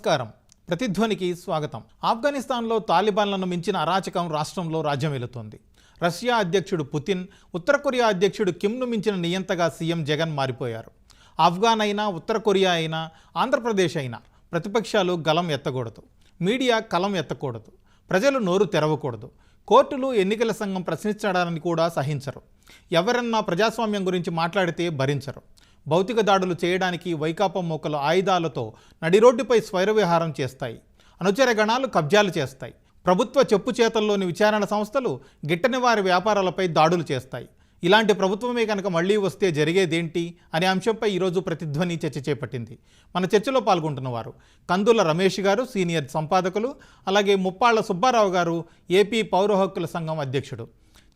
నమస్కారం. ప్రతిధ్వనికి స్వాగతం. ఆఫ్ఘనిస్తాన్లో తాలిబాన్లను మించిన అరాచకం రాష్ట్రంలో రాజ్యమేలుతోంది రష్యా అధ్యక్షుడు పుతిన్ ఉత్తర కొరియా అధ్యక్షుడు కిమ్ను మించిన నియంతగా సీఎం జగన్ మారిపోయారు. ఆఫ్ఘాన్ అయినా ఉత్తర కొరియా అయినా ఆంధ్రప్రదేశ్ అయినా ప్రతిపక్షాలు గలం ఎత్తకూడదు. మీడియా కలం ఎత్తకూడదు. ప్రజలు నోరు తెరవకూడదు. కోర్టులు ఎన్నికల సంఘం ప్రశ్నించడానికి కూడా సహించరు. ఎవరన్నా ప్రజాస్వామ్యం గురించి మాట్లాడితే భరించరు. భౌతిక దాడులు చేయడానికి వైకాపా మోకలు ఆయుధాలతో నడిరోడ్డుపై స్వైర విహారం చేస్తాయి. అనుచర గణాలు కబ్జాలు చేస్తాయి. ప్రభుత్వ చెప్పు చేతల్లోని విచారణ సంస్థలు గిట్టని వారి వ్యాపారాలపై దాడులు చేస్తాయి. ఇలాంటి ప్రభుత్వమే కనుక మళ్ళీ వస్తే జరిగేదేంటి అనే అంశంపై ఈరోజు ప్రతిధ్వని చర్చ చేపట్టింది. మన చర్చలో పాల్గొంటున్నవారు కందుల రమేష్ గారు సీనియర్ సంపాదకులు అలాగే ముప్పాళ్ళ సుబ్బారావు గారు ఏపీ పౌర హక్కుల సంఘం అధ్యక్షుడు.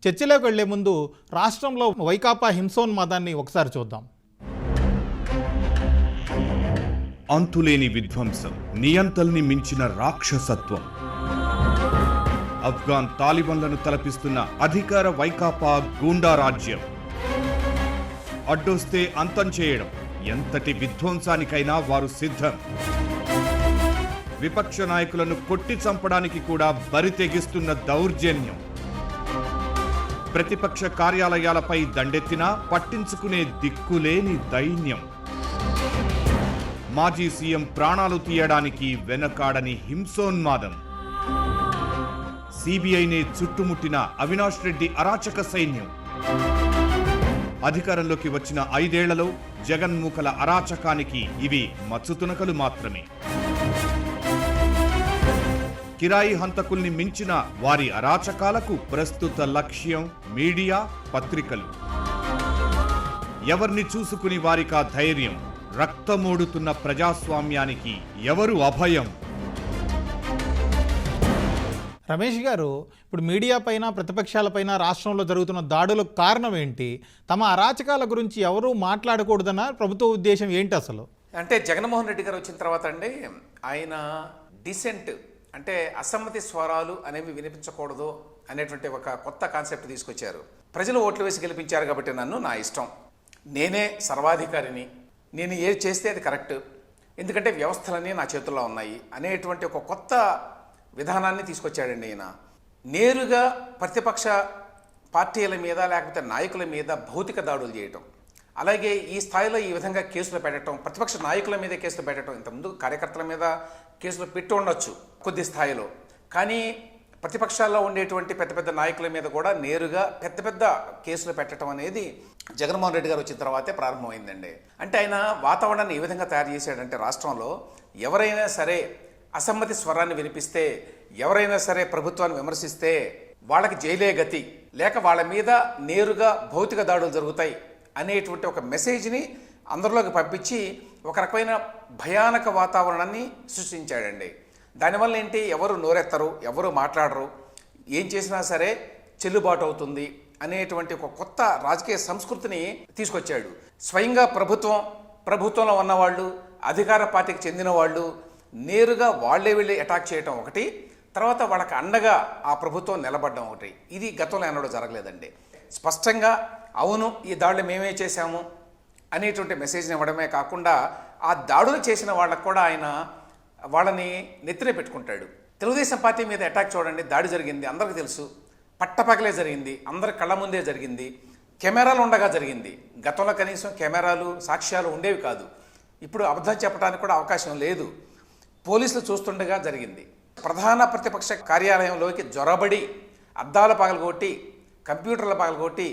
చర్చలోకి వెళ్ళే ముందు రాష్ట్రంలో వైకాపా హింసోన్మాదాన్ని ఒకసారి చూద్దాం. అంతులేని విధ్వంసం నియంతల్ని మించిన రాక్షసత్వం. అఫ్ఘాన్ తాలిబన్లను తలపిస్తున్న అధికార వైకాపా గూండా రాజ్యం. అడ్డొస్తే అంతం చేయడం ఎంతటి విధ్వంసానికైనా వారు సిద్ధం. విపక్ష నాయకులను కొట్టి చంపడానికి కూడా బరి తెగిస్తున్న దౌర్జన్యం. ప్రతిపక్ష కార్యాలయాలపై దండెత్తినా పట్టించుకునే దిక్కులేని దైన్యం. మాజీ సీఎం ప్రాణాలు తీయడానికి వెనకాడని హింసోన్మాదం. సిబిఐనే చుట్టుముట్టిన అవినాష్ రెడ్డి అరాచక సైన్యం. అధికారంలోకి వచ్చిన ఐదేళ్ళలో జగన్మూకల అరాచకానికి ఇవి మచ్చుతునకలు మాత్రమే. కిరాయి హంతకుల్ని మించిన వారి అరాచకాలకు ప్రస్తుత లక్ష్యం మీడియా పత్రికలు. ఎవరిని చూసుకుని వారికా ధైర్యం? రక్తమోడుతున్న ప్రజాస్వామ్యానికి ఎవరు అభయం? రమేష్ గారు ఇప్పుడు మీడియా పైన ప్రతిపక్షాలపైన రాష్ట్రంలో జరుగుతున్న దాడులకు కారణం ఏంటి? తమ అరాచకాల గురించి ఎవరూ మాట్లాడకూడదన్న ప్రభుత్వ ఉద్దేశం ఏంటి అసలు? అంటే జగన్మోహన్ రెడ్డి గారు వచ్చిన తర్వాత అండి ఆయన డిసెంట్ అంటే అసమ్మతి స్వరాలు అనేవి వినిపించకూడదు అనేటువంటి ఒక కొత్త కాన్సెప్ట్ తీసుకొచ్చారు. ప్రజలు ఓట్లు వేసి గెలిపించారు కాబట్టి నన్ను నా ఇష్టం. నేనే సర్వాధికారిని. నేను ఏది చేస్తే అది కరెక్ట్? ఎందుకంటే వ్యవస్థలన్నీ నా చేతుల్లో ఉన్నాయి అనేటువంటి ఒక కొత్త విధానాన్ని తీసుకొచ్చాడండి ఈయన. నేరుగా ప్రతిపక్ష పార్టీల మీద లేకపోతే నాయకుల మీద భౌతిక దాడులు చేయటం. అలాగే ఈ స్థాయిలో ఈ విధంగా కేసులు పెట్టడం ప్రతిపక్ష నాయకుల మీద కేసులు పెట్టడం ఇంతకుముందు కార్యకర్తల మీద కేసులు పెట్టి ఉండొచ్చు కొద్ది స్థాయిలో. కానీ ప్రతిపక్షాల్లో ఉండేటువంటి పెద్ద పెద్ద నాయకుల మీద కూడా నేరుగా పెద్ద పెద్ద కేసులు పెట్టడం అనేది జగన్మోహన్ రెడ్డి గారు వచ్చిన తర్వాతే ప్రారంభమైందండి. అంటే ఆయన వాతావరణాన్ని ఏ విధంగా తయారు చేశాడంటే రాష్ట్రంలో ఎవరైనా సరే అసమ్మతి స్వరాన్ని వినిపిస్తే ఎవరైనా సరే ప్రభుత్వాన్ని విమర్శిస్తే వాళ్ళకి జైలే గతి. లేక వాళ్ళ మీద నేరుగా భౌతిక దాడులు జరుగుతాయి అనేటువంటి ఒక మెసేజ్ని అందరిలోకి పంపించి ఒక రకమైన భయానక వాతావరణాన్ని సృష్టించాడండి. దానివల్ల ఏంటి? ఎవరు నోరెత్తరు ఎవరు మాట్లాడరు ఏం చేసినా సరే చెల్లుబాటు అవుతుంది అనేటువంటి ఒక కొత్త రాజకీయ సంస్కృతిని తీసుకొచ్చాడు. స్వయంగా ప్రభుత్వం ప్రభుత్వంలో ఉన్నవాళ్ళు అధికార పార్టీకి చెందిన వాళ్ళు నేరుగా వాళ్ళే వెళ్ళి అటాక్ చేయటం ఒకటి తర్వాత వాళ్ళకి అండగా ఆ ప్రభుత్వం నిలబడడం ఒకటి. ఇది గతంలో ఎన్నడూ జరగలేదండి. స్పష్టంగా అవును ఈ దాడులు మేమే చేశాము అనేటువంటి మెసేజ్ని ఇవ్వడమే కాకుండా ఆ దాడులు చేసిన వాళ్ళకు కూడా ఆయన వాళ్ళని నెత్తిన పెట్టుకుంటాడు. తెలుగుదేశం పార్టీ మీద అటాక్ చూడండి దాడి జరిగింది అందరికీ తెలుసు. పట్టపగలే జరిగింది అందరి కళ్ళ ముందే జరిగింది కెమెరాలు ఉండగా జరిగింది. గతంలో కనీసం కెమెరాలు సాక్ష్యాలు ఉండేవి కాదు. ఇప్పుడు అబద్ధం చెప్పడానికి కూడా అవకాశం లేదు. పోలీసులు చూస్తుండగా జరిగింది. ప్రధాన ప్రతిపక్ష కార్యాలయంలోకి జొరబడి అద్దాలు పగలగొట్టి కంప్యూటర్లు పగలగొట్టి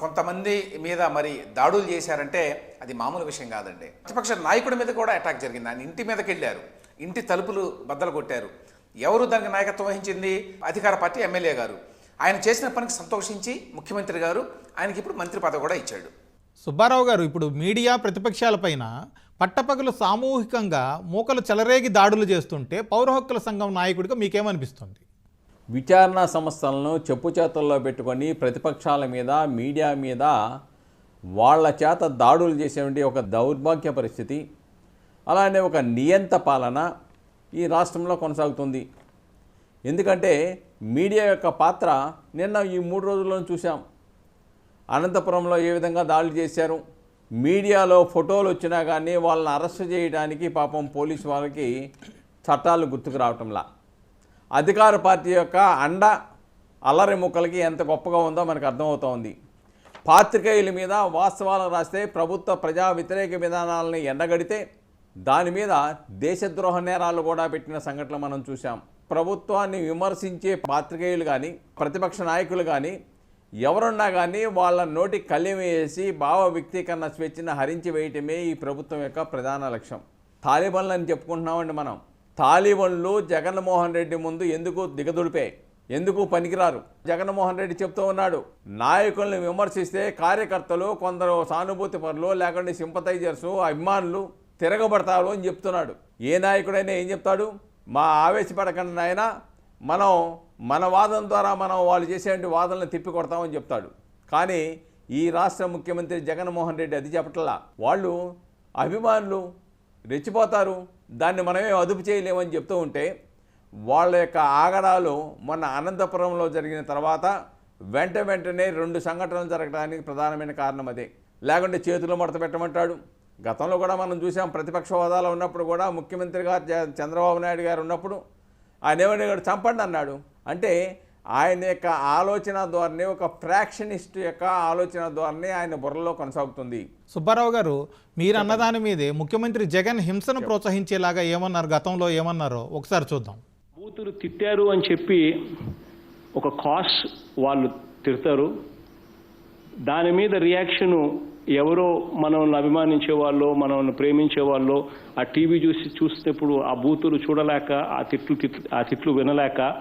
కొంతమంది మీద మరి దాడులు చేశారంటే అది మామూలు విషయం కాదండి. ప్రతిపక్ష నాయకుడి మీద కూడా అటాక్ జరిగింది. ఆయన ఇంటి మీదకి వెళ్ళారు. ఇంటి తలుపులు బద్దలు కొట్టారు. ఎవరు దానికి నాయకత్వం వహించింది? అధికార పార్టీ ఎమ్మెల్యే గారు. ఆయన చేసిన పనికి సంతోషించి ముఖ్యమంత్రి గారు ఆయనకి ఇప్పుడు మంత్రి పదవి కూడా ఇచ్చాడు. సుబ్బారావు గారు ఇప్పుడు మీడియా ప్రతిపక్షాలపైన పట్టపగలు సామూహికంగా మూకలు చెలరేగి దాడులు చేస్తుంటే పౌర హక్కుల సంఘం నాయకుడిగా మీకేమనిపిస్తుంది? విచారణ సంస్థలను చెప్పు చేతుల్లో పెట్టుకొని ప్రతిపక్షాల మీద మీడియా మీద వాళ్ళ చేత దాడులు చేసేటువంటి ఒక దౌర్భాగ్య పరిస్థితి అలానే ఒక నియంత పాలన ఈ రాష్ట్రంలో కొనసాగుతుంది. ఎందుకంటే మీడియా యొక్క పాత్ర నిన్న ఈ మూడు రోజుల్లో చూసాం అనంతపురంలో ఏ విధంగా దాడులు చేశారు? మీడియాలో ఫోటోలు వచ్చినా కానీ వాళ్ళని అరెస్ట్ చేయడానికి పాపం పోలీసు వాళ్ళకి చట్టాలు గుర్తుకు రావటంలా. అధికార పార్టీ యొక్క అండ అల్లరి ముక్కలకి ఎంత గొప్పగా ఉందో మనకు అర్థమవుతోంది పాత్రికేయుల మీద వాస్తవాలు రాస్తే ప్రభుత్వ ప్రజా వ్యతిరేక విధానాలని ఎండగడితే దాని మీద దేశద్రోహ నేరాలు కూడా పెట్టిన సంఘటనలు మనం చూసాం ప్రభుత్వాన్ని విమర్శించే పాత్రికేయులు కానీ ప్రతిపక్ష నాయకులు కానీ ఎవరున్నా కానీ వాళ్ళ నోటి కళ్యం వేసి భావ వ్యక్తీకరణ స్వేచ్ఛను హరించి వేయటమే ఈ ప్రభుత్వం యొక్క ప్రధాన లక్ష్యం. తాలిబన్లు అని చెప్పుకుంటున్నామండి మనం. తాలిబన్లు జగన్మోహన్ రెడ్డి ముందు ఎందుకు దిగదుడిపాయి ఎందుకు పనికిరారు? జగన్మోహన్ రెడ్డి చెప్తూ ఉన్నాడు నాయకుల్ని విమర్శిస్తే కార్యకర్తలు కొందరు సానుభూతి పరులు లేకుంటే సింపతైజర్సు అభిమానులు తిరగబడతారు అని చెప్తున్నాడు. ఏ నాయకుడైనా ఏం చెప్తాడు? మా ఆవేశపడకండి నాయన మనం మన వాదన ద్వారా మనం వాళ్ళు చేసేటువంటి వాదనలు తిప్పి కొడతామని చెప్తాడు. కానీ ఈ రాష్ట్ర ముఖ్యమంత్రి జగన్మోహన్ రెడ్డి అది చెప్పట్లా. వాళ్ళు అభిమానులు రెచ్చిపోతారు దాన్ని మనమే అదుపు చేయలేమని చెప్తూ ఉంటే వాళ్ళ యొక్క ఆగడాలు మొన్న అనంతపురంలో జరిగిన తర్వాత వెంట వెంటనే రెండు సంఘటనలు జరగడానికి ప్రధానమైన కారణం అదే. లేకుంటే చేతులు మడత పెట్టమంటాడు. గతంలో కూడా మనం చూసాం ప్రతిపక్ష హోదాలో ఉన్నప్పుడు కూడా ముఖ్యమంత్రి గారు చంద్రబాబు నాయుడు గారు ఉన్నప్పుడు ఆయన ఏమన్నాడు చంపండి అన్నాడు. అంటే ఆయన యొక్క ఆలోచన ధోరణి ఒక ఫ్రాక్షనిస్ట్ యొక్క ఆలోచన ధోరణి ఆయన బుర్రలో కొనసాగుతుంది. సుబ్బారావు గారు మీరు అన్నదాని మీదే ముఖ్యమంత్రి జగన్ హింసను ప్రోత్సహించేలాగా ఏమన్నారు గతంలో ఏమన్నారో ఒకసారి చూద్దాం. బూతులు తిట్టారు అని చెప్పి ఒక కాస్ వాళ్ళు తిడతారు. దాని మీద రియాక్షను ఎవరో మనల్ని అభిమానించే వాళ్ళు మనల్ని ప్రేమించే వాళ్ళు ఆ టీవీ చూసి చూసేటప్పుడు ఆ బూతులు చూడలేక ఆ తిట్లు తిట్లు ఆ తిట్లు వినలేక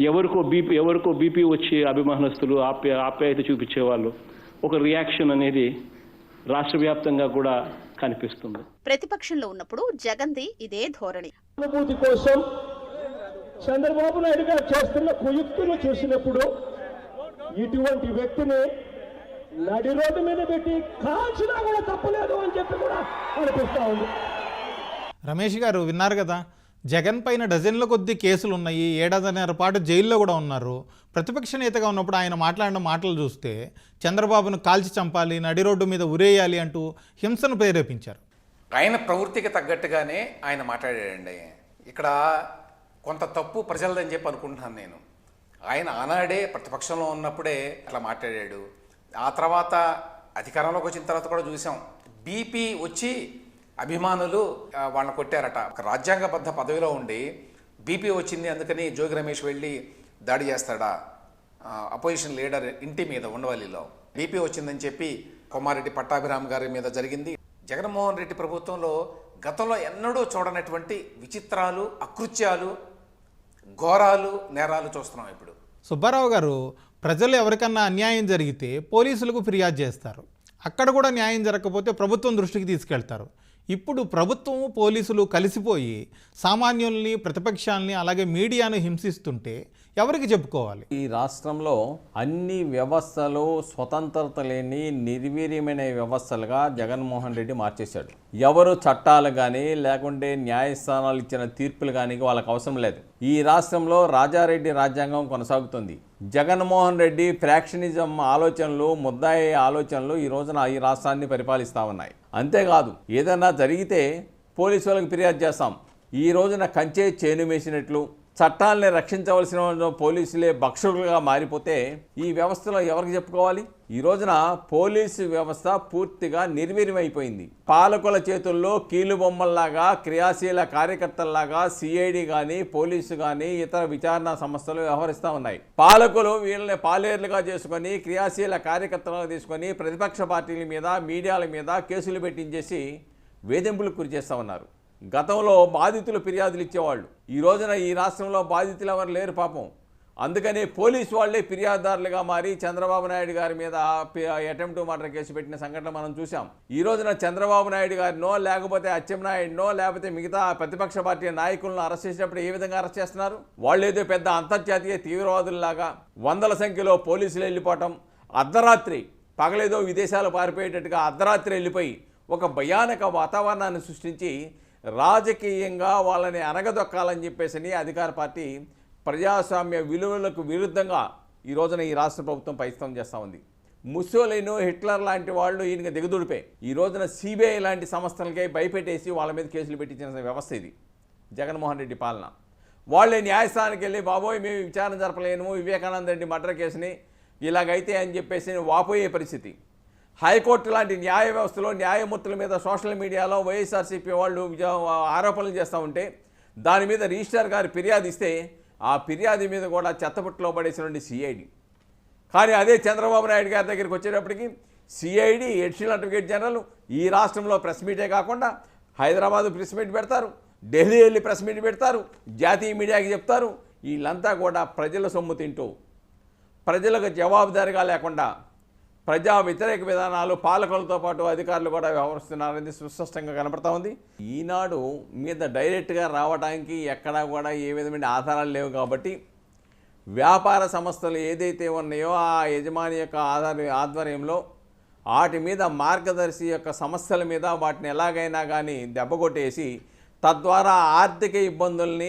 ఎవరికో బీపీ ఎవరికో బీపీ వచ్చి అభిమానస్తులు ఆప్య ఆప్యాయత చూపించేవాళ్ళు. ఒక రియాక్షన్ అనేది రాష్ట్ర వ్యాప్తంగా కూడా కనిపిస్తుంది. ప్రతిపక్షంలో ఉన్నప్పుడు జగన్ది ఇదే ధోరణి. అనుభూతి కోసం చంద్రబాబు నాయుడు గారు చేస్తున్న కుయుక్తులు చూసినప్పుడు ఇటువంటి వ్యక్తిని నడి రోడ్డు మీద పెట్టి కాల్చినా కూడా తప్పలేదు అని చెప్పి కూడా అనిపిస్తా ఉంది. రమేష్ గారు విన్నారు కదా జగన్ పైన డజన్ల కొద్దీ కేసులు ఉన్నాయి ఏడాదిన్నర పాటు జైల్లో కూడా ఉన్నారు. ప్రతిపక్ష నేతగా ఉన్నప్పుడు ఆయన మాట్లాడిన మాటలు చూస్తే చంద్రబాబును కాల్చి చంపాలి నడి రోడ్డు మీద ఉరేయాలి అంటూ హింసను ప్రేరేపించారు. ఆయన ప్రవృత్తికి తగ్గట్టుగానే ఆయన మాట్లాడాడండి. ఇక్కడ కొంత తప్పు ప్రజలదని చెప్పి అనుకుంటున్నాను నేను. ఆయన ఆనాడే ప్రతిపక్షంలో ఉన్నప్పుడే అట్లా మాట్లాడాడు. ఆ తర్వాత అధికారంలోకి వచ్చిన తర్వాత కూడా చూసాం. బీపీ వచ్చి అభిమానులు వాళ్ళని కొట్టారట. ఒక రాజ్యాంగబద్ధ పదవిలో ఉండి బీపీ వచ్చింది అందుకని జోగి రమేష్ వెళ్ళి దాడి చేస్తాడా? అపోజిషన్ లీడర్ ఇంటి మీద ఉండవల్లిలో. బీపీ వచ్చిందని చెప్పి కొమారెడ్డి పట్టాభిరామ్ గారి మీద జరిగింది. జగన్మోహన్ రెడ్డి ప్రభుత్వంలో గతంలో ఎన్నడూ చూడనటువంటి విచిత్రాలు అకృత్యాలు ఘోరాలు నేరాలు చూస్తున్నాం ఇప్పుడు. సుబ్బారావు గారు ప్రజలు ఎవరికన్నా అన్యాయం జరిగితే పోలీసులకు ఫిర్యాదు చేస్తారు. అక్కడ కూడా న్యాయం జరగకపోతే ప్రభుత్వం దృష్టికి తీసుకెళ్తారు. ఇప్పుడు ప్రభుత్వం పోలీసులు కలిసిపోయి సామాన్యుల్ని ప్రతిపక్షాల్ని అలాగే మీడియాను హింసిస్తుంటే ఎవరికి చెప్పుకోవాలి? ఈ రాష్ట్రంలో అన్ని వ్యవస్థలు స్వతంత్రత లేని నిర్వీర్యమైన వ్యవస్థలుగా జగన్మోహన్ రెడ్డి మార్చేశాడు. ఎవరు చట్టాలు కానీ లేకుంటే న్యాయస్థానాలు ఇచ్చిన తీర్పులు కానీ వాళ్ళకి అవసరం లేదు. ఈ రాష్ట్రంలో రాజారెడ్డి రాజ్యాంగం కొనసాగుతుంది. జగన్మోహన్ రెడ్డి ఫ్రాక్షనిజం ఆలోచనలు ముద్దాయి ఆలోచనలు ఈ రోజున ఈ రాష్ట్రాన్ని పరిపాలిస్తూ ఉన్నాయి. అంతేకాదు ఏదైనా జరిగితే పోలీసు వాళ్ళకి ఫిర్యాదు చేస్తాం. ఈ రోజున కంచే చేను వేసినట్లు చట్టాలని రక్షించవలసిన పోలీసులే భక్షకులుగా మారిపోతే ఈ వ్యవస్థలో ఎవరికి చెప్పుకోవాలి? ఈ రోజున పోలీసు వ్యవస్థ పూర్తిగా నిర్వీర్యమైపోయింది. పాలకుల చేతుల్లో కీలుబొమ్మల్లాగా క్రియాశీల కార్యకర్తల్లాగా సిఐడి కానీ పోలీసు కానీ ఇతర విచారణ సంస్థలు వ్యవహరిస్తూ ఉన్నాయి. పాలకులు వీళ్ళని పాలేర్లుగా చేసుకొని క్రియాశీల కార్యకర్తలుగా తీసుకొని ప్రతిపక్ష పార్టీల మీద మీడియాల మీద కేసులు పెట్టించేసి వేధింపులకు గురి చేస్తూ ఉన్నారు. గతంలో బాధితులు ఫిర్యాదులు ఇచ్చేవాళ్ళు. ఈ రోజున ఈ రాష్ట్రంలో బాధితులు ఎవరు లేరు పాపం. అందుకని పోలీసు వాళ్ళే ఫిర్యాదుదారులుగా మారి చంద్రబాబు నాయుడు గారి మీద అటెంప్ట్ మర్డర్ కేసు పెట్టిన సంఘటన మనం చూసాం ఈ రోజున చంద్రబాబు నాయుడు గారినో లేకపోతే అచ్చెన్నాయుడినో లేకపోతే మిగతా ప్రతిపక్ష పార్టీ నాయకులను అరెస్ట్ చేసినప్పుడు ఏ విధంగా అరెస్ట్ చేస్తున్నారు? వాళ్ళు ఏదో పెద్ద అంతర్జాతీయ తీవ్రవాదుల్లాగా వందల సంఖ్యలో పోలీసులు వెళ్ళిపోవటం అర్ధరాత్రి పగలేదో విదేశాలు పారిపోయేటట్టుగా అర్ధరాత్రి వెళ్ళిపోయి ఒక భయానక వాతావరణాన్ని సృష్టించి రాజకీయంగా వాళ్ళని అనగదొక్కాలని చెప్పేసి అధికార పార్టీ ప్రజాస్వామ్య విలువలకు విరుద్ధంగా ఈ రోజున ఈ రాష్ట్ర ప్రభుత్వం ప్రయత్నం చేస్తూ ఉంది. ముస్సోలిను హిట్లర్ లాంటి వాళ్ళు ఈయనకి దిగదుడిపే. ఈ రోజున సిబిఐ లాంటి సంస్థలకే భయపెట్టేసి వాళ్ళ మీద కేసులు పెట్టించిన వ్యవస్థ ఇది. జగన్మోహన్ రెడ్డి పాలన. వాళ్ళే న్యాయస్థానానికి వెళ్ళి బాబోయ్ మేము విచారణ జరపలేము వివేకానంద రెడ్డి మర్డర్ కేసుని ఇలాగైతే అని చెప్పేసి వాపోయే పరిస్థితి. హైకోర్టు లాంటి న్యాయ వ్యవస్థలో న్యాయమూర్తుల మీద సోషల్ మీడియాలో వైఎస్ఆర్సీపీ వాళ్ళు ఆరోపణలు చేస్తూ ఉంటే దాని మీద రిజిస్ట్రార్ గారు ఫిర్యాదు ఇస్తే ఆ ఫిర్యాదు మీద కూడా చెత్తపుట్టులో పడేసినటువంటి సిఐడి కానీ అదే చంద్రబాబు నాయుడు గారి దగ్గరికి వచ్చేటప్పటికి సిఐడి ఎడిషనల్ అడ్వకేట్ జనరల్ ఈ రాష్ట్రంలో ప్రెస్ మీటే కాకుండా హైదరాబాద్ ప్రెస్ మీట్ పెడతారు ఢిల్లీ వెళ్ళి ప్రెస్ మీట్ పెడతారు జాతీయ మీడియాకి చెప్తారు వీళ్ళంతా కూడా ప్రజల సొమ్ము తింటూ ప్రజలకు జవాబుదారీగా లేకుండా ప్రజా వ్యతిరేక విధానాలు పాలకులతో పాటు అధికారులు కూడా వ్యవహరిస్తున్నారనేది సుస్పష్టంగా కనపడతా ఉంది. ఈనాడు మీద డైరెక్ట్గా రావడానికి ఎక్కడా కూడా ఏ విధమైన ఆధారాలు లేవు కాబట్టి వ్యాపార సంస్థలు ఏదైతే ఉన్నాయో ఆ యజమాని యొక్క ఆధార ఆధ్వర్యంలో వాటి మీద మార్గదర్శి యొక్క సమస్యల మీద వాటిని ఎలాగైనా కానీ దెబ్బకొట్టేసి తద్వారా ఆర్థిక ఇబ్బందుల్ని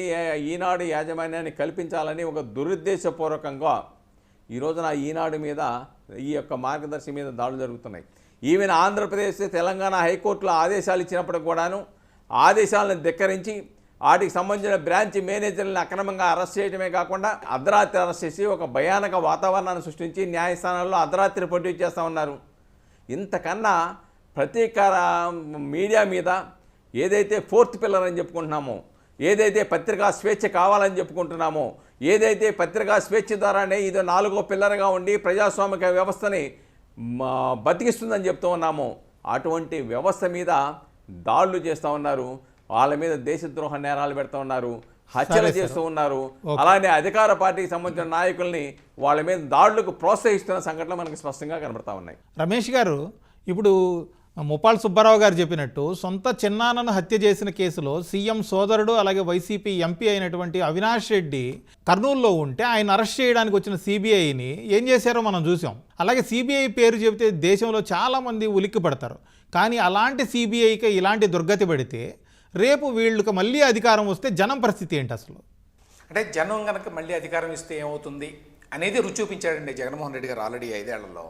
ఈనాడు యాజమాన్యాన్ని కల్పించాలని ఒక దురుద్దేశపూర్వకంగా ఈరోజున ఈనాడు మీద ఈ యొక్క మార్గదర్శి మీద దాడులు జరుగుతున్నాయి. ఈవెన్ ఆంధ్రప్రదేశ్ తెలంగాణ హైకోర్టులో ఆదేశాలు ఇచ్చినప్పటికి కూడాను ఆదేశాలను ధిక్కరించి వాటికి సంబంధించిన బ్రాంచ్ మేనేజర్లను అక్రమంగా అరెస్ట్ చేయడమే కాకుండా అర్ధరాత్రి అరెస్ట్ చేసి ఒక భయానక వాతావరణాన్ని సృష్టించి న్యాయస్థానాల్లో అర్ధరాత్రి పోటీ చేస్తూ ఉన్నారు. ఇంతకన్నా ప్రతీకార మీడియా మీద ఏదైతే ఫోర్త్ పిల్లర్ అని చెప్పుకుంటున్నామో ఏదైతే పత్రికా స్వేచ్ఛ కావాలని చెప్పుకుంటున్నామో ఏదైతే పత్రికా స్వేచ్ఛ ద్వారానే ఇది నాలుగో పిల్లర్గా ఉండి ప్రజాస్వామిక వ్యవస్థని బతికిస్తుందని చెప్తూ ఉన్నామో అటువంటి వ్యవస్థ మీద దాడులు చేస్తూ ఉన్నారు. వాళ్ళ మీద దేశద్రోహ నేరాలు పెడతా ఉన్నారు. హత్యలు చేస్తూ ఉన్నారు. అలానే అధికార పార్టీకి సంబంధించిన నాయకుల్ని వాళ్ళ మీద దాడులకు ప్రోత్సహిస్తున్న సంఘటనలు మనకి స్పష్టంగా కనబడతా ఉన్నాయి. రమేష్ గారు ఇప్పుడు ముపాల్ సుబ్బారావు గారు చెప్పినట్టు సొంత చిన్నాన్నను హత్య చేసిన కేసులో సీఎం సోదరుడు అలాగే వైసీపీ ఎంపీ అయినటువంటి అవినాష్ రెడ్డి కర్నూలులో ఉంటే ఆయన అరెస్ట్ చేయడానికి వచ్చిన సిబిఐని ఏం చేశారో మనం చూసాం. అలాగే సిబిఐ పేరు చెబితే దేశంలో చాలామంది ఉలిక్కి పడతారు. కానీ అలాంటి సిబిఐకి ఇలాంటి దుర్గతి పడితే రేపు వీళ్ళకి మళ్ళీ అధికారం వస్తే జనం పరిస్థితి ఏంటి అసలు? అంటే జనం కనుక మళ్ళీ అధికారం ఇస్తే ఏమవుతుంది? అనేది రుచి చూపించాడండి జగన్మోహన్ రెడ్డి గారు ఆల్రెడీ ఐదేళ్ళలో.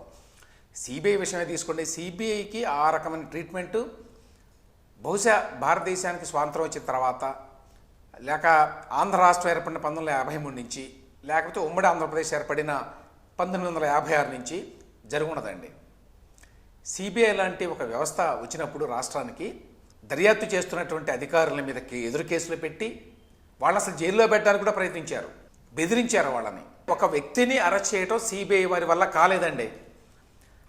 సిబిఐ విషయమే తీసుకోండి. సిబిఐకి ఆ రకమైన ట్రీట్మెంటు బహుశా భారతదేశానికి స్వాతంత్రం వచ్చిన తర్వాత లేక ఆంధ్ర రాష్ట్రం ఏర్పడిన పంతొమ్మిది వందల యాభై మూడు నుంచి లేకపోతే ఉమ్మడి ఆంధ్రప్రదేశ్ ఏర్పడిన పంతొమ్మిది వందల యాభై ఆరు నుంచి జరుగున్నదండి. సిబిఐ లాంటి ఒక వ్యవస్థ వచ్చినప్పుడు రాష్ట్రానికి దర్యాప్తు చేస్తున్నటువంటి అధికారుల మీద ఎదురు కేసులు పెట్టి వాళ్ళని అసలు జైల్లో పెట్టడానికి కూడా ప్రయత్నించారు. బెదిరించారు వాళ్ళని. ఒక వ్యక్తిని అరెస్ట్ చేయడం సిబిఐ వారి వల్ల కాలేదండి.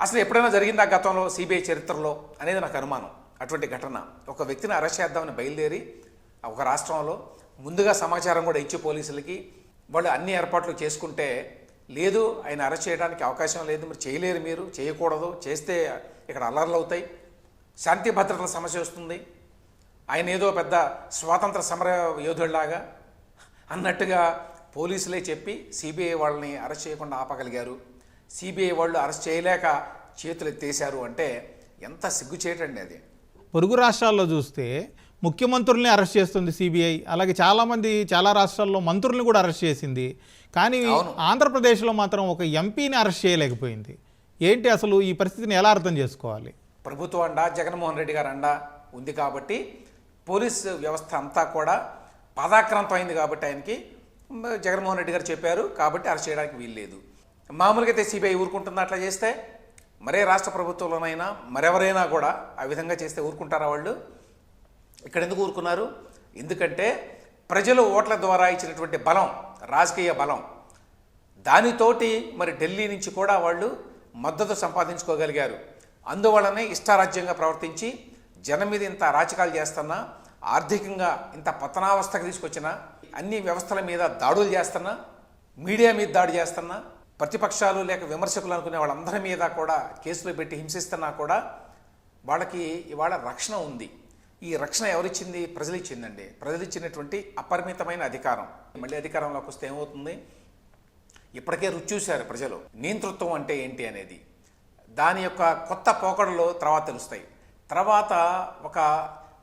అసలు ఎప్పుడైనా జరిగిందా గతంలో సిబిఐ చరిత్రలో అనేది నాకు అనుమానం. అటువంటి ఘటన. ఒక వ్యక్తిని అరెస్ట్ చేద్దామని బయలుదేరి ఒక రాష్ట్రంలో ముందుగా సమాచారం కూడా ఇచ్చి పోలీసులకి వాళ్ళు అన్ని ఏర్పాట్లు చేసుకుంటే లేదు ఆయన అరెస్ట్ చేయడానికి అవకాశం లేదు మీరు చేయలేరు మీరు చేయకూడదు చేస్తే ఇక్కడ అల్లర్లు అవుతాయి శాంతి భద్రతల సమస్య వస్తుంది ఆయన ఏదో పెద్ద స్వాతంత్ర సమర యోధుడిలాగా అన్నట్టుగా పోలీసులే చెప్పి సిబిఐ వాళ్ళని అరెస్ట్ చేయకుండా ఆపగలిగారు. సిబిఐ వాళ్ళు అరెస్ట్ చేయలేక చేతులు ఎత్తేసారు అంటే ఎంత సిగ్గుచేటండి అది. పొరుగు రాష్ట్రాల్లో చూస్తే ముఖ్యమంత్రుల్ని అరెస్ట్ చేస్తుంది సిబిఐ అలాగే చాలామంది చాలా రాష్ట్రాల్లో మంత్రుల్ని కూడా అరెస్ట్ చేసింది. కానీ. ఆంధ్రప్రదేశ్లో మాత్రం ఒక ఎంపీని అరెస్ట్ చేయలేకపోయింది. ఏంటి అసలు ఈ పరిస్థితిని ఎలా అర్థం చేసుకోవాలి? ప్రభుత్వం అండ జగన్మోహన్ రెడ్డి గారు అండ ఉంది కాబట్టి పోలీస్ వ్యవస్థ అంతా కూడా పాదాక్రాంతం అయింది కాబట్టి ఆయనకి. జగన్మోహన్ రెడ్డి గారు చెప్పారు కాబట్టి అరెస్ట్ చేయడానికి వీల్లేదు. మామూలుగా అయితే సిబిఐ ఊరుకుంటుంది అట్లా చేస్తే? మరే రాష్ట్ర ప్రభుత్వంలోనైనా మరెవరైనా కూడా ఆ విధంగా చేస్తే ఊరుకుంటారా వాళ్ళు? ఇక్కడ ఎందుకు ఊరుకున్నారు? ఎందుకంటే ప్రజలు ఓట్ల ద్వారా ఇచ్చినటువంటి బలం రాజకీయ బలం దానితోటి మరి ఢిల్లీ నుంచి కూడా వాళ్ళు మద్దతు సంపాదించుకోగలిగారు. అందువలనే ఇష్టారాజ్యంగా ప్రవర్తించి జనం మీద ఇంత రాచకాలు చేస్తున్నా ఆర్థికంగా ఇంత పతనావస్థకు తీసుకొచ్చిన అన్ని వ్యవస్థల మీద దాడులు చేస్తున్నా మీడియా మీద దాడి చేస్తున్నా ప్రతిపక్షాలు లేక విమర్శకులు అనుకునే వాళ్ళందరి మీద కూడా కేసులు పెట్టి హింసిస్తున్నా కూడా వాళ్ళకి ఇవాళ రక్షణ ఉంది. ఈ రక్షణ ఎవరిచ్చింది? ప్రజలు ఇచ్చిందండి ప్రజలు ఇచ్చినటువంటి అపరిమితమైన అధికారం. మళ్ళీ అధికారంలోకి వస్తే ఏమవుతుంది? ఇప్పటికే రుచి చూశారు ప్రజలు. నియంతృత్వం అంటే ఏంటి అనేది. దాని యొక్క కొత్త పోకడలు తర్వాత తెలుస్తాయి. తర్వాత ఒక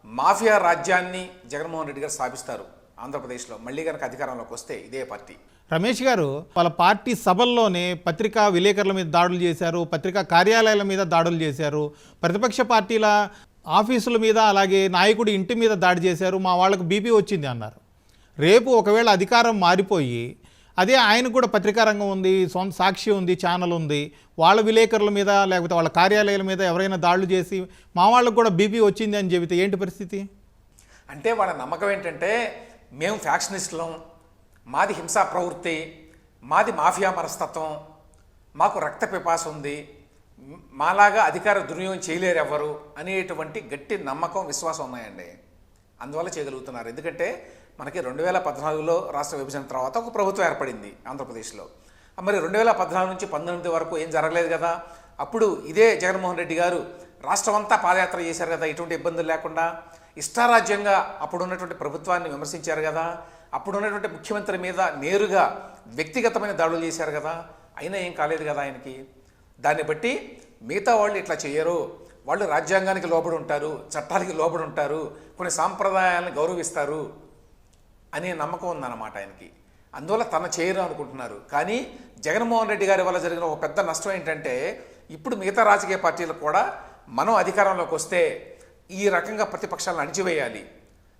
మాఫియా రాజ్యాన్ని జగన్మోహన్ రెడ్డి గారు స్థాపిస్తారు ఆంధ్రప్రదేశ్లో. మళ్ళీ కనుక అధికారంలోకి వస్తే ఇదే పార్టీ. రమేష్ గారు వాళ్ళ పార్టీ సభల్లోనే పత్రికా విలేకరుల మీద దాడులు చేశారు పత్రికా కార్యాలయాల మీద దాడులు చేశారు ప్రతిపక్ష పార్టీల ఆఫీసుల మీద అలాగే నాయకుడి ఇంటి మీద దాడి చేశారు మా వాళ్ళకు బీపీ వచ్చింది అన్నారు. రేపు ఒకవేళ అధికారం మారిపోయి అదే ఆయన కూడా పత్రికా రంగం ఉంది సొంత సాక్షి ఉంది ఛానల్ ఉంది వాళ్ళ విలేకరుల మీద లేకపోతే వాళ్ళ కార్యాలయాల మీద ఎవరైనా దాడులు చేసి మా వాళ్ళకు కూడా బీపీ వచ్చింది అని చెబితే ఏంటి పరిస్థితి? అంటే వాళ్ళ నమ్మకం ఏంటంటే మేము ఫ్యాక్షనిస్టులం మాది హింసా ప్రవృత్తి మాది మాఫియా మనస్తత్వం మాకు రక్త పిపాస ఉంది మాలాగా అధికార దుర్వినియోగం చేయలేరు ఎవరు అనేటువంటి గట్టి నమ్మకం విశ్వాసం ఉన్నాయండి. అందువల్ల చేయగలుగుతున్నారు. ఎందుకంటే మనకి రెండు వేల పద్నాలుగులో రాష్ట్ర విభజన తర్వాత ఒక ప్రభుత్వం ఏర్పడింది ఆంధ్రప్రదేశ్లో. మరి రెండు వేల పద్నాలుగు నుంచి పంతొమ్మిది వరకు ఏం జరగలేదు కదా. అప్పుడు ఇదే జగన్మోహన్ రెడ్డి గారు రాష్ట్రం అంతా పాదయాత్ర చేశారు కదా. ఎటువంటి ఇబ్బందులు లేకుండా ఇష్టారాజ్యంగా అప్పుడు ఉన్నటువంటి ప్రభుత్వాన్ని విమర్శించారు కదా. అప్పుడు ఉన్నటువంటి ముఖ్యమంత్రి మీద నేరుగా వ్యక్తిగతమైన దాడులు చేశారు కదా అయినా ఏం కాలేదు కదా ఆయనకి. దాన్ని బట్టి మిగతా వాళ్ళు ఇట్లా చేయరు. వాళ్ళు రాజ్యాంగానికి లోబడి ఉంటారు చట్టాలకి లోబడి ఉంటారు కొన్ని సాంప్రదాయాలను గౌరవిస్తారు అనే నమ్మకం ఉందన్నమాట ఆయనకి. అందువల్ల తన చేయరు అనుకుంటున్నారు. కానీ జగన్మోహన్ రెడ్డి గారి వల్ల జరిగిన ఒక పెద్ద నష్టం ఏంటంటే ఇప్పుడు మిగతా రాజకీయ పార్టీలు కూడా మనం అధికారంలోకి వస్తే ఈ రకంగా ప్రతిపక్షాలను అణిచివేయాలి.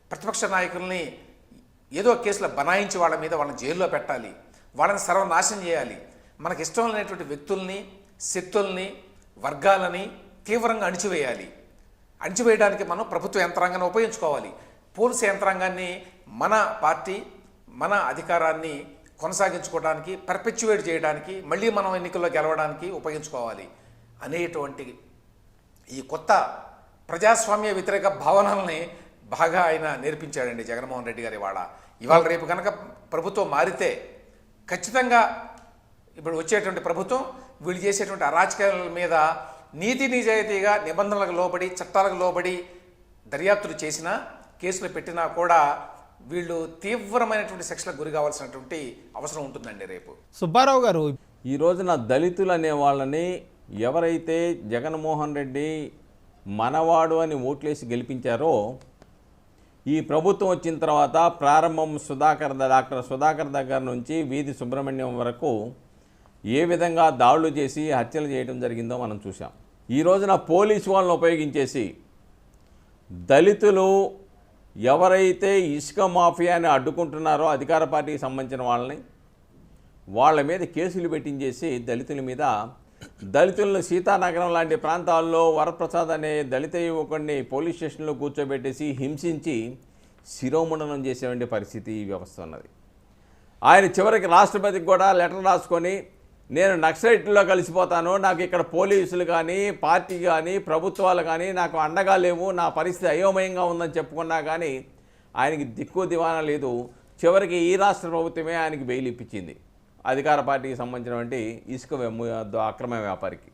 ప్రతిపక్ష నాయకుల్ని ఏదో కేసులో బనాయించి వాళ్ళ మీద వాళ్ళని జైల్లో పెట్టాలి. వాళ్ళని సర్వనాశనం చేయాలి. మనకి ఇష్టం లేనటువంటి వ్యక్తుల్ని శక్తుల్ని వర్గాలని తీవ్రంగా అణిచివేయాలి. అణిచివేయడానికి మనం ప్రభుత్వ యంత్రాంగాన్ని ఉపయోగించుకోవాలి. పోలీసు యంత్రాంగాన్ని మన పార్టీ మన అధికారాన్ని కొనసాగించుకోవడానికి పర్పెచ్యువేట్ చేయడానికి మళ్ళీ మనం ఎన్నికల్లో గెలవడానికి ఉపయోగించుకోవాలి. అనేటువంటి ఈ కొత్త ప్రజాస్వామ్య వ్యతిరేక భావనల్ని బాగా ఆయన నేర్పించాడండి జగన్మోహన్ రెడ్డి గారి ఇవాళ. ఇవాళ రేపు కనుక ప్రభుత్వం మారితే ఖచ్చితంగా ఇప్పుడు వచ్చేటువంటి ప్రభుత్వం వీళ్ళు చేసేటువంటి అరాచకాల మీద నీతి నిజాయితీగా నిబంధనలకు లోబడి చట్టాలకు లోబడి దర్యాప్తులు చేసినా కేసులు పెట్టినా కూడా వీళ్ళు తీవ్రమైనటువంటి శిక్షలకు గురి కావాల్సినటువంటి అవసరం ఉంటుందండి రేపు. సుబ్బారావు గారు ఈ రోజున దళితులు అనే వాళ్ళని ఎవరైతే జగన్మోహన్ రెడ్డి మనవాడు అని ఓట్లేసి గెలిపించారో ఈ ప్రభుత్వం వచ్చిన తర్వాత ప్రారంభం సుధాకర్ డాక్టర్ సుధాకర్ దగ్గర నుంచి వీధి సుబ్రహ్మణ్యం వరకు ఏ విధంగా దాడులు చేసి హత్యలు చేయడం జరిగిందో మనం చూసాం ఈ రోజున పోలీసు వాళ్ళని ఉపయోగించేసి దళితులు ఎవరైతే ఇసుక మాఫియాని అడ్డుకుంటున్నారో అధికార పార్టీకి సంబంధించిన వాళ్ళని వాళ్ళ మీద కేసులు పెట్టించేసి దళితుల మీద దళితులను సీతానగరం లాంటి ప్రాంతాల్లో వరప్రసాద్ అనే దళిత యువకుడిని పోలీస్ స్టేషన్లో కూర్చోబెట్టేసి హింసించి శిరోముండనం చేసేటువంటి పరిస్థితి ఈ వ్యవస్థ ఉన్నది. ఆయన చివరికి రాష్ట్రపతికి కూడా లెటర్ రాసుకొని నేను నక్సలైట్లో కలిసిపోతాను నాకు ఇక్కడ పోలీసులు కానీ పార్టీ కానీ ప్రభుత్వాలు కానీ నాకు అండగా లేవు నా పరిస్థితి అయోమయంగా ఉందని చెప్పుకున్నా కానీ ఆయనకి దిక్కు దివాన లేదు. చివరికి ఈ రాష్ట్ర ప్రభుత్వమే ఆయనకి బెయిల్ ఇప్పించింది అధికార పార్టీకి సంబంధించినటువంటి ఇసుక అక్రమ వ్యాపారికి.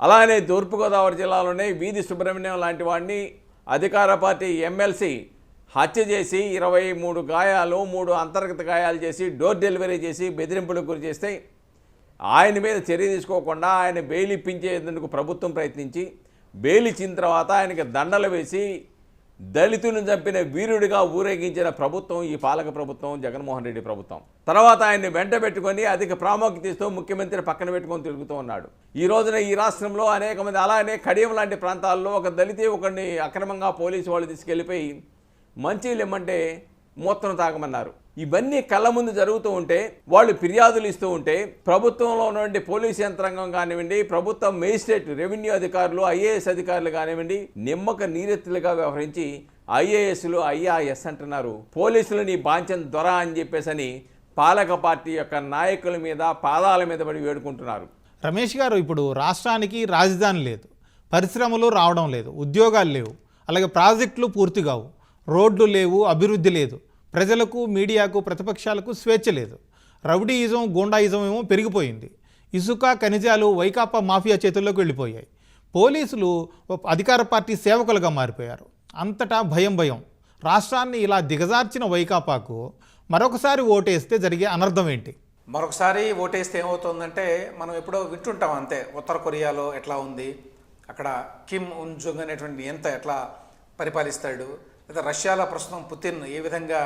అలానే తూర్పుగోదావరి జిల్లాలోనే వీధి సుబ్రహ్మణ్యం లాంటి వాడిని అధికార పార్టీ ఎమ్మెల్సీ హత్య చేసి ఇరవై మూడు గాయాలు మూడు అంతర్గత గాయాలు చేసి డోర్ డెలివరీ చేసి బెదిరింపులకు గురి చేస్తే ఆయన మీద చర్య తీసుకోకుండా ఆయన బెయిల్ ఇప్పించేందుకు ప్రభుత్వం ప్రయత్నించి బెయిల్ ఇచ్చిన తర్వాత ఆయనకి దండలు వేసి దళితులను చంపిన వీరుడిగా ఊరేగించిన ప్రభుత్వం ఈ పాలక ప్రభుత్వం జగన్మోహన్ రెడ్డి ప్రభుత్వం. తర్వాత ఆయన్ని వెంట పెట్టుకొని అధిక ప్రాముఖ్యత ఇస్తూ ముఖ్యమంత్రి పక్కన పెట్టుకొని తిరుగుతూ ఉన్నాడు. ఈ రోజున ఈ రాష్ట్రంలో అనేక మంది అలానే కడియం లాంటి ప్రాంతాల్లో ఒక దళిత ఒకరిని అక్రమంగా పోలీసు వాళ్ళు తీసుకెళ్ళిపోయి మంచి ఇమ్మంటే మూత్రం తాగమన్నారు. ఇవన్నీ కళ్ళ ముందు జరుగుతూ ఉంటే వాళ్ళు ఫిర్యాదులు ఇస్తూ ఉంటే ప్రభుత్వంలో ఉన్నటువంటి పోలీస్ యంత్రాంగం కానివ్వండి ప్రభుత్వం మేజిస్ట్రేట్ రెవెన్యూ అధికారులు ఐఏఎస్ అధికారులు కానివ్వండి నిమ్మక నీరెత్తులుగా వ్యవహరించి ఐఏఎస్లు ఐఆర్ఎస్ అంటున్నారు. పోలీసులు నీ బాంచన్ దొర అని చెప్పేసని పాలక పార్టీ యొక్క నాయకుల మీద పాదాల మీద పడి వేడుకుంటున్నారు. రమేష్ గారు ఇప్పుడు రాష్ట్రానికి రాజధాని లేదు. పరిశ్రమలు రావడం లేదు. ఉద్యోగాలు లేవు. అలాగే ప్రాజెక్టులు పూర్తి కావు. రోడ్లు లేవు. అభివృద్ధి లేదు. ప్రజలకు మీడియాకు ప్రతిపక్షాలకు స్వేచ్ఛ లేదు. రౌడీయిజం గూండాయిజం ఏమో పెరిగిపోయింది. ఇసుక ఖనిజాలు వైకాపా మాఫియా చేతుల్లోకి వెళ్ళిపోయాయి. పోలీసులు అధికార పార్టీ సేవకులుగా మారిపోయారు. అంతటా భయం భయం. రాష్ట్రాన్ని ఇలా దిగజార్చిన వైకాపాకు మరొకసారి ఓటేస్తే జరిగే అనర్థం ఏంటి? మరొకసారి ఓటేస్తే ఏమవుతుందంటే మనం ఎప్పుడో వింటుంటాం అంతే. ఉత్తర కొరియాలో ఎట్లా ఉంది? అక్కడ కిమ్ ఉన్జుంగ్ అనేటువంటి ఎంత ఎట్లా పరిపాలిస్తాడు? లేదా రష్యాలో ప్రస్తుతం పుతిన్ ఏ విధంగా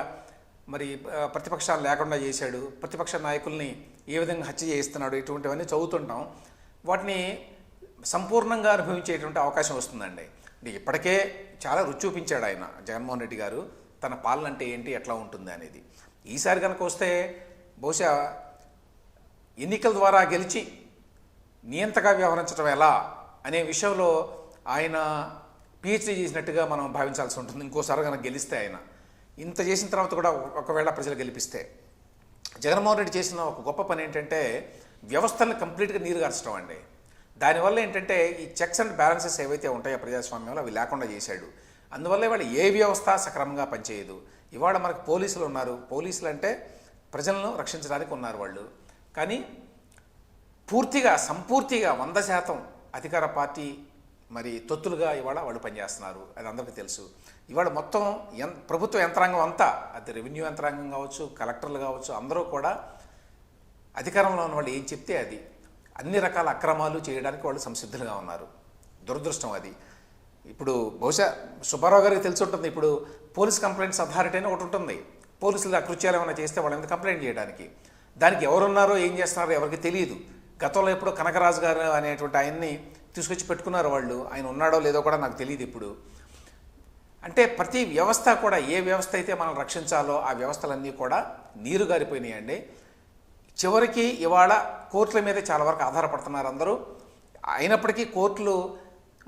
మరి ప్రతిపక్షాలు లేకుండా చేశాడు ప్రతిపక్ష నాయకుల్ని ఏ విధంగా హత్య చేయిస్తున్నాడు ఇటువంటివన్నీ చదువుతుంటాం. వాటిని సంపూర్ణంగా అనుభవించేటువంటి అవకాశం వస్తుందండి. అంటే ఇప్పటికే చాలా రుచి చూపించాడు ఆయన జగన్మోహన్ రెడ్డి గారు తన పాలన అంటే ఏంటి ఎట్లా ఉంటుంది అనేది. ఈసారి కనుక వస్తే బహుశా ఎన్నికల ద్వారా గెలిచి నియంతగా వ్యవహరించడం ఎలా అనే విషయంలో ఆయన పిహెచ్డీ చేసినట్టుగా మనం భావించాల్సి ఉంటుంది. ఇంకోసారి కనుక గెలిస్తే ఆయన. ఇంత చేసిన తర్వాత కూడా ఒకవేళ ప్రజలు గెలిపిస్తే. జగన్మోహన్ రెడ్డి చేసిన ఒక గొప్ప పని ఏంటంటే వ్యవస్థలను కంప్లీట్గా నీరుగార్చడం అండి. దానివల్ల ఏంటంటే ఈ చెక్స్ అండ్ బ్యాలెన్సెస్ ఏవైతే ఉంటాయో ప్రజాస్వామ్యంలో అవి లేకుండా చేశాడు. అందువల్ల ఇవాళ ఏ వ్యవస్థ సక్రమంగా పనిచేయదు. ఇవాళ మనకు పోలీసులు ఉన్నారు. పోలీసులు అంటే ప్రజలను రక్షించడానికి ఉన్నారు వాళ్ళు. కానీ పూర్తిగా సంపూర్తిగా వంద శాతం అధికార పార్టీ మరి తొత్తులుగా ఇవాళ వాళ్ళు పనిచేస్తున్నారు అది అందరికీ తెలుసు. ఇవాళ మొత్తం ఎన్ ప్రభుత్వ యంత్రాంగం అంతా అది రెవెన్యూ యంత్రాంగం కావచ్చు కలెక్టర్లు కావచ్చు అందరూ కూడా అధికారంలో ఉన్న వాళ్ళు ఏం చెప్తే అది. అన్ని రకాల అక్రమాలు చేయడానికి వాళ్ళు సంసిద్ధులుగా ఉన్నారు. దురదృష్టం అది. ఇప్పుడు బహుశా సుబ్బారావు గారికి తెలిసి ఉంటుంది ఇప్పుడు పోలీస్ కంప్లైంట్స్ అథారిటీ అని ఒకటి ఉంటుంది. పోలీసులు అకృత్యాలు ఏమైనా చేస్తే వాళ్ళ మీద కంప్లైంట్ చేయడానికి? దానికి ఎవరున్నారో ఏం చేస్తున్నారో ఎవరికి తెలియదు. గతంలో ఎప్పుడో కనకరాజు గారు అనేటువంటి ఆయన్ని తీసుకొచ్చి పెట్టుకున్నారు వాళ్ళు. ఆయన ఉన్నాడో లేదో కూడా నాకు తెలియదు ఇప్పుడు. అంటే ప్రతి వ్యవస్థ కూడా ఏ వ్యవస్థ అయితే మనం రక్షించాలో ఆ వ్యవస్థలన్నీ కూడా నీరు గారిపోయినాయండి. చివరికి ఇవాళ కోర్టుల మీద చాలా వరకు ఆధారపడుతున్నారు అందరూ. అయినప్పటికీ కోర్టులు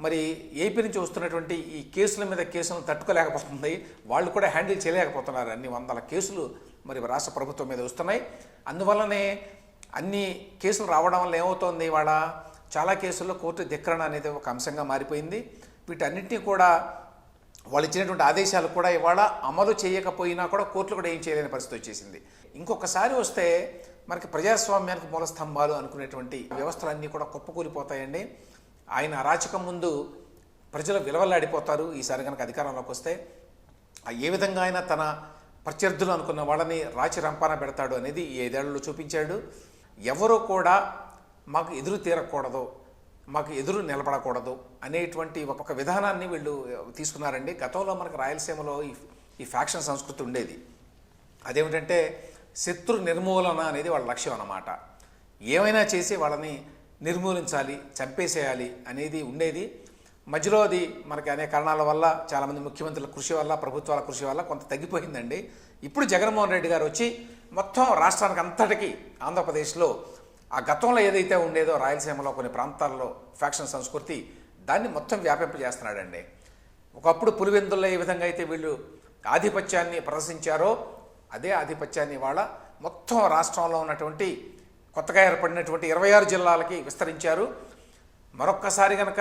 మరి ఏపీ నుంచి వస్తున్నటువంటి ఈ కేసుల మీద కేసులను తట్టుకోలేకపోతుంది వాళ్ళు కూడా హ్యాండిల్ చేయలేకపోతున్నారు. అన్ని వందల కేసులు మరి రాష్ట్ర ప్రభుత్వం మీద వస్తున్నాయి. అందువల్లనే అన్ని కేసులు రావడం వల్ల ఏమవుతోంది ఇవాళ? చాలా కేసుల్లో కోర్టు ధిక్కరణ అనేది ఒక అంశంగా మారిపోయింది. వీటన్నిటినీ కూడా వాళ్ళు ఇచ్చినటువంటి ఆదేశాలు కూడా ఇవాళ అమలు చేయకపోయినా కూడా కోర్టులు కూడా ఏం చేయలేని పరిస్థితి వచ్చేసింది. ఇంకొకసారి వస్తే మనకి ప్రజాస్వామ్యానికి మూల స్తంభాలు అనుకునేటువంటి వ్యవస్థలన్నీ కూడా కుప్పకూలిపోతాయండి. ఆయన అరాచకం ముందు ప్రజలు విలవల్లాడిపోతారు. ఈసారి కనుక అధికారంలోకి వస్తే ఏ విధంగా ఆయన తన ప్రత్యర్థులు అనుకున్న వాళ్ళని రాచి రంపాన పెడతాడు అనేది ఈ ఐదేళ్ళలో చూపించాడు. ఎవరు కూడా మాకు ఎదురు తీరకూడదు మాకు ఎదురు నిలబడకూడదు అనేటువంటి ఒక విధానాన్ని వీళ్ళు తీసుకున్నారండి. గతంలో మనకు రాయలసీమలో ఈ ఈ ఫ్యాక్షన్ సంస్కృతి ఉండేది. అదేమిటంటే శత్రు నిర్మూలన అనేది వాళ్ళ లక్ష్యం అన్నమాట. ఏమైనా చేసి వాళ్ళని నిర్మూలించాలి చంపేసేయాలి అనేది ఉండేది. మధ్యలో అది మనకి అనేక కారణాల వల్ల చాలామంది ముఖ్యమంత్రుల కృషి వల్ల ప్రభుత్వాల కృషి వల్ల కొంత తగ్గిపోయిందండి. ఇప్పుడు జగన్మోహన్ రెడ్డి గారు వచ్చి మొత్తం రాష్ట్రానికి అంతటికీ ఆంధ్రప్రదేశ్లో ఆ గతంలో ఏదైతే ఉండేదో రాయలసీమలో కొన్ని ప్రాంతాల్లో ఫ్యాక్షన్ సంస్కృతి దాన్ని మొత్తం వ్యాపింపజేస్తున్నాడండి. ఒకప్పుడు పులివెందుల్లో ఏ విధంగా అయితే వీళ్ళు ఆధిపత్యాన్ని ప్రదర్శించారో అదే ఆధిపత్యాన్ని వాళ్ళ మొత్తం రాష్ట్రంలో ఉన్నటువంటి కొత్తగా ఏర్పడినటువంటి ఇరవై ఆరు జిల్లాలకి విస్తరించారు. మరొక్కసారి కనుక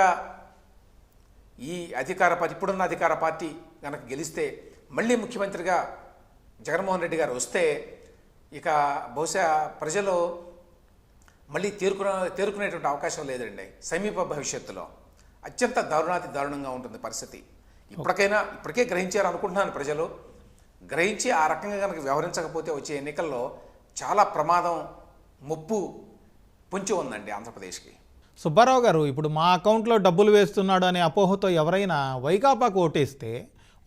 ఈ అధికార పార్టీ ఇప్పుడున్న అధికార పార్టీ కనుక గెలిస్తే మళ్ళీ ముఖ్యమంత్రిగా జగన్మోహన్ రెడ్డి గారు వస్తే ఇక బహుశా ప్రజలు మళ్ళీ తేరుకునే తేరుకునేటువంటి అవకాశం లేదండి. సమీప భవిష్యత్తులో. అత్యంత దారుణాతి దారుణంగా ఉంటుంది పరిస్థితి. ఇప్పటికైనా ఇప్పటికే గ్రహించారు అనుకుంటున్నాను ప్రజలు. గ్రహించి ఆ రకంగా కనుక వ్యవహరించకపోతే వచ్చే ఎన్నికల్లో చాలా ప్రమాదం ముప్పు పొంచి ఉందండి ఆంధ్రప్రదేశ్కి. సుబ్బారావు గారు ఇప్పుడు మా అకౌంట్లో డబ్బులు వేస్తున్నాడు అనే అపోహతో ఎవరైనా వైకాపాకు ఓటేస్తే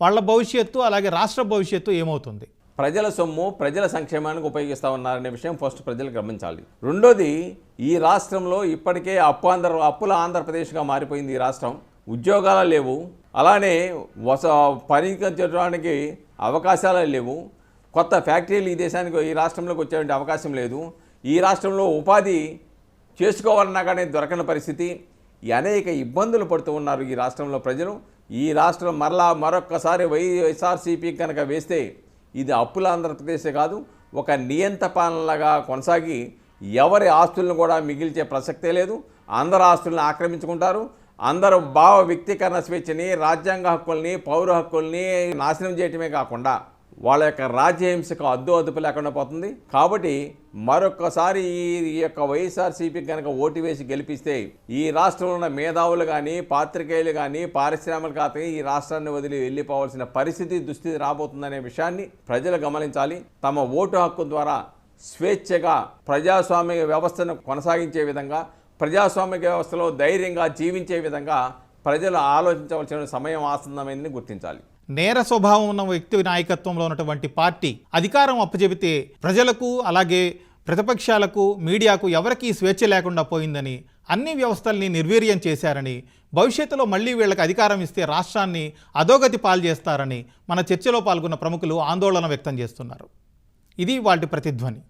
వాళ్ళ భవిష్యత్తు అలాగే రాష్ట్ర భవిష్యత్తు ఏమవుతుంది? ప్రజల సొమ్ము ప్రజల సంక్షేమానికి ఉపయోగిస్తూ ఉన్నారనే విషయం ఫస్ట్ ప్రజలు గమనించాలి. రెండోది ఈ రాష్ట్రంలో ఇప్పటికే అప్పు ఆంధ్ర అప్పుల ఆంధ్రప్రదేశ్గా మారిపోయింది ఈ రాష్ట్రం. ఉద్యోగాలు లేవు. అలానే వస పనిచేయడానికి అవకాశాలు లేవు. కొత్త ఫ్యాక్టరీలు ఈ దేశానికి ఈ రాష్ట్రంలోకి వచ్చేటువంటి అవకాశం లేదు. ఈ రాష్ట్రంలో ఉపాధి చేసుకోవాలన్నా కానీ దొరకని పరిస్థితి. అనేక ఇబ్బందులు పడుతూ ఉన్నారు ఈ రాష్ట్రంలో ప్రజలు. ఈ రాష్ట్రం మరలా మరొక్కసారి వైఎస్ఆర్సీపీ కనుక వేస్తే ఇది అప్పుల ఆంధ్రప్రదేశే కాదు ఒక నియంత పాలనలాగా కొనసాగి ఎవరి ఆస్తులను కూడా మిగిల్చే ప్రసక్తే లేదు. అందరు ఆస్తులను ఆక్రమించుకుంటారు. అందరూ భావ వ్యక్తీకరణ స్వేచ్ఛని రాజ్యాంగ హక్కుల్ని పౌర హక్కుల్ని నాశనం చేయటమే కాకుండా వాళ్ళ యొక్క రాజ్యహింసకు అద్దు అదుపు లేకుండా పోతుంది. కాబట్టి మరొక్కసారి ఈ యొక్క వైఎస్ఆర్సీపీ కనుక ఓటు వేసి గెలిపిస్తే ఈ రాష్ట్రంలో ఉన్న మేధావులు కానీ పాత్రికేయులు కానీ పారిశ్రామిక ఈ రాష్ట్రాన్ని వదిలి వెళ్ళిపోవాల్సిన పరిస్థితి దుస్థితి రాబోతుందనే విషయాన్ని ప్రజలు గమనించాలి. తమ ఓటు హక్కు ద్వారా స్వేచ్ఛగా ప్రజాస్వామ్య వ్యవస్థను కొనసాగించే విధంగా ప్రజాస్వామిక వ్యవస్థలో ధైర్యంగా జీవించే విధంగా ప్రజలు ఆలోచించవలసిన సమయం ఆసన్నమైందని గుర్తించాలి. నేర స్వభావం ఉన్న వ్యక్తి నాయకత్వంలో ఉన్నటువంటి పార్టీ అధికారం అప్పచెబితే ప్రజలకు అలాగే ప్రతిపక్షాలకు మీడియాకు ఎవరికీ స్వేచ్ఛ లేకుండా పోయిందని అన్ని వ్యవస్థల్ని నిర్వీర్యం చేశారని భవిష్యత్తులో మళ్ళీ వీళ్ళకి అధికారం ఇస్తే రాష్ట్రాన్ని అధోగతి పాల్చేస్తారని మన చర్చలో పాల్గొన్న ప్రముఖులు ఆందోళన వ్యక్తం చేస్తున్నారు. ఇది వాటి ప్రతిధ్వని.